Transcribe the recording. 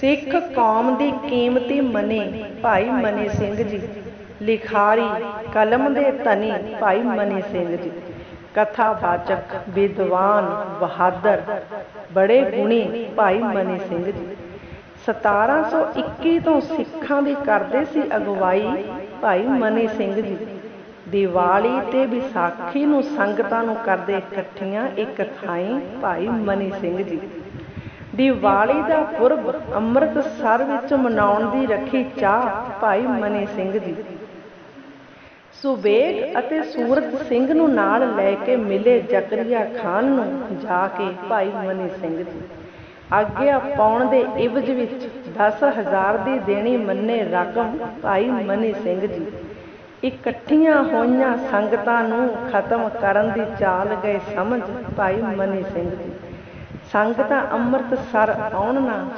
ਸਿੱਖ ਕੌਮ ਦੀ ਕੀਮਤੀ ਮਨੀ ਭਾਈ ਮਨੀ ਸਿੰਘ ਜੀ। ਲਿਖਾਰੀ ਕਲਮ ਦੇ ਧਨੀ ਭਾਈ ਮਨੀ ਸਿੰਘ ਜੀ। ਕਥਾਵਾਚਕ, ਵਿਦਵਾਨ, ਬਹਾਦਰ, ਬੜੇ ਗੁਣੀ ਭਾਈ ਮਨੀ ਸਿੰਘ ਜੀ। 1721 ਤੋਂ ਸਿੱਖਾਂ ਦੀ ਕਰਦੇ ਸੀ ਅਗਵਾਈ ਭਾਈ ਮਨੀ ਸਿੰਘ ਜੀ। ਦੀਵਾਲੀ ਤੇ ਵਿਸਾਖੀ ਨੂੰ ਸੰਗਤਾਂ ਨੂੰ ਕਰਦੇ ਇਕੱਠੀਆਂ ਇੱਕ ਥਾਈਂ ਭਾਈ ਮਨੀ ਸਿੰਘ ਜੀ। ਦੀਵਾਲੀ ਦਾ ਪੁਰਬ ਅੰਮ੍ਰਿਤਸਰ ਵਿੱਚ ਮਨਾਉਣ ਦੀ ਰੱਖੀ ਚਾਹ ਭਾਈ ਮਨੀ ਸਿੰਘ ਜੀ ਸੁਬੇਗ ਅਤੇ ਸੂਰਤ ਸਿੰਘ ਨੂੰ ਨਾਲ ਲੈ ਕੇ ਮਿਲੇ ਜ਼ਕਰੀਆ ਖਾਨ ਨੂੰ ਜਾ ਕੇ ਭਾਈ ਮਨੀ ਸਿੰਘ ਜੀ ਆਗਿਆ ਪਾਉਣ ਦੇ ਇਵਜ ਵਿੱਚ 10000 ਦੀ ਦੇਣੀ ਮੰਨੇ ਰਕਮ ਭਾਈ ਮਨੀ ਸਿੰਘ ਜੀ। ਇਕੱਠੀਆਂ ਹੋਈਆਂ ਸੰਗਤਾਂ ਨੂੰ ਖਤਮ ਕਰਨ ਦੀ ਚਾਲ ਗਏ ਸਮਝ ਭਾਈ ਮਨੀ ਸਿੰਘ ਜੀ ਸੰਗਤਾਂ ਅੰਮ੍ਰਿਤਸਰ ਆਉਣ ਨਾ।